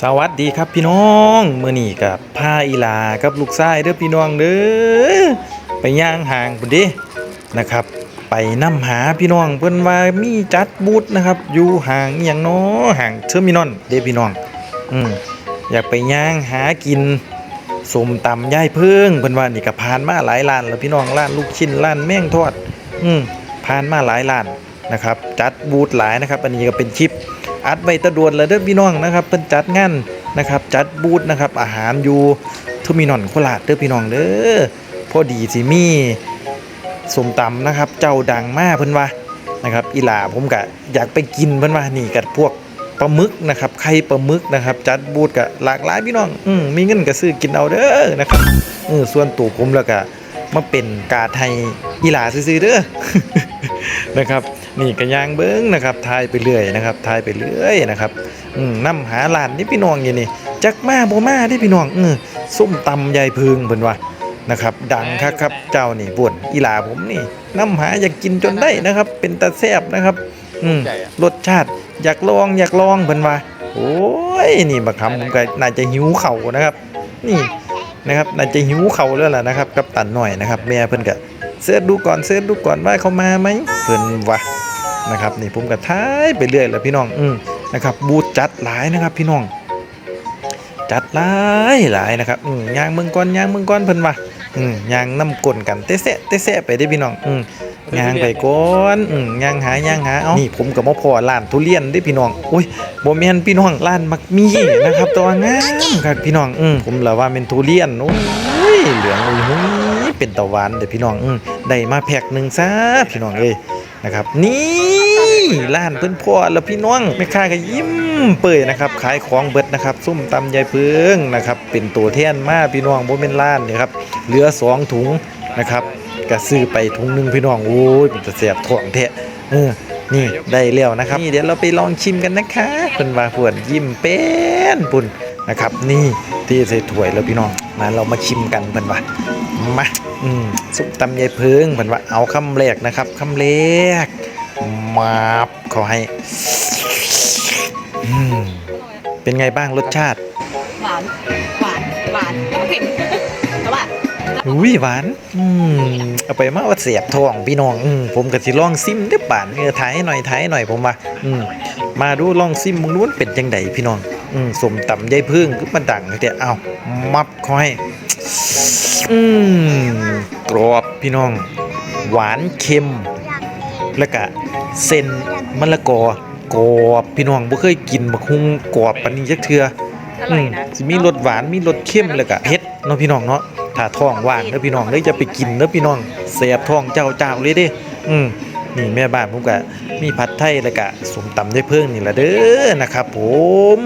สวัสดีครับพี่น้องเมื่อนี้กับพาอีลากับลูกชายเด้อพี่น้องเด้อไปย่างห่างพุ่นเดินะครับ ไปนำหาพี่น้องเพิ่นว่ามีจัดบูธนะครับ อยู่ห่างอย่างน้อห่างเทอร์มินอลเด้อพี่น้อง อืมอยากไปย่างหากินสมตำย่ายเพิ่งเพิ่นว่านี่ก็ผ่านมาหลายร้านแล้วพี่น้องร้านลูกชิ้นร้านแม่งทอด อืมผ่านมาหลายร้านนะครับ จัดบูธหลายนะครับ อันนี้ก็เป็นคลิป อัดไว้ตะดวนแล้วเด้อพี่น้องนะครับเป็นจัดงานนะครับ จัดบูธนะครับ อาหารอยู่ทุมินอนโคราชเด้อพี่น้องเด้อพอดีสิมีสมตำนะครับ เจ้าดังมากเพิ่นว่านะครับ อีหลาผมก็อยากไปกินเพิ่นว่านี่กับพวกปลาหมึกนะครับไข่ปลาหมึกนะครับ จัดบูธก็หลากหลายพี่น้องอืมมีเงินก็ซื้อกินเอาเด้อนะครับเออส่วนตัวผมแล้วก็มาเป็นกาไทยอีหลาซื้อๆเด้อ นะครับ นี่ก็ย่างเบิ้งนะครับทายไปเรื่อยนะครับทายไปเรื่อยนะครับอืมนํหาร้านนี่พี่น้องอย่างนี้จักมาบ่มาที่พี่น้องเออส้มตำยายพึงเพิ่นว่านะครับดังคักครับเจ้านี่ป่วนอีหลาผมนี่นํหาอยากกินจนได้นะครับ เป็นตาแซ่บนะครับ อืมรสชาติอยากลองอยากลองเพิ่นว่าโอ้ยนี่บักคำผมก็น่าจะหิวเข่าวนะครับ นี่นะครับน่าจะหิวเข่าวแล้วล่ะนะครับ กับตันหน่อยนะครับแม่เพิ่นก็ เสิร์ชดูก่อนเสิร์ชดูก่อนว่าเขามาไหมเพิ่นว่านะครับนี่ผมก็ท้ายไปเรื่อยแล้วพี่น้องอืมนะครับบูธจัดหลายนะครับพี่น้อง จัดหลายหลายนะครับอืมยางเมืองก้อนยางเมืองก้อนเพิ่นว่าอืมยางน้ำกลนกันเตะแซะเตะแซะไปได้พี่น้องอืมย่างไปก้อนอืมย่างหาย่างหา เอานี่ผมกับมอพอร้านทุเรียนได้พี่น้อง อุ้ยบ่แม่นพี่น้องร้านมักมีนะครับตัวงามครับพี่น้อง อืมผมละว่าเป็นทุเรียน โอ้ย เหลืองอุ้ย เป็นตะวันเด้อพี่น้องอืมได้มาแพ็คหนึ่งซะพี่น้องเอ้ยนะครับ นี่ร้านเพิ่นพ่อแล้วพี่น้องแม่ค้าก็ยิ้มเปื่อยนะครับ ขายของเบิดนะครับส้มตำยายเพิงนะครับ เป็นตัวแทนมาพี่น้องบ่แม่นร้านนี่ครับเหลือสองถุงนะครับก็ซื้อไปถุงหนึงพี่น้องโอ้ยมันจะแสบท้องแท้เออนี่ได้แล้วนะครับนี่เดี๋ยวเราไปลองชิมกันนะคะเพิ่นว่าพวนยิ้มเป็นปุ่นนะครับ นี่ที่ใส่ถ้วยแล้วพี่น้องมาเรามาชิมกันเพิ่นว่ามา อืมสุปตำยายเพิงเพิ่นว่าเอาคำแรกนะครับคำแรกมาบเขาให้อืมเป็นไงบ้างรสชาติ หวาน หวาน หวานแล้วก็เผ็ดแต่ว่าอุ้ยหวาน อืมเอาไปมาว่าเสียบท้องพี่น้อง อืมผมก็สิลองซิมเด้อป่านเออถ่ายให้หน่อยถ่ายให้หน่อยผมว่าอืมมาดูลองซิมมึงนู้นเป็นจังไดพี่น้อง อืมสมตำยายพึ่งคือมันดังแต่เอามับเขาให้ อืมกรอบพี่น้อง หวานเค็ม แล้วก็เส้นมะละกอกรอบพี่น้องบ่เคยกินบักฮุงกรอบปานนี้จักเทื่ออร่อยนะมสิมีรสหวานมีรสเค็มแล้วก็เผ็ดเนาะพี่น้องเนาะถ้าท้องว่างเด้อพี่น้องเด้อจะไปกินเด้อพี่น้องแสบท้องเจ้าเจ้าเลยเด้อืมนี่แม่บ้านผมก็มีผัดไทยแล้วก็สมตำได้เพิ่งนี่ละเด้อนะครับผม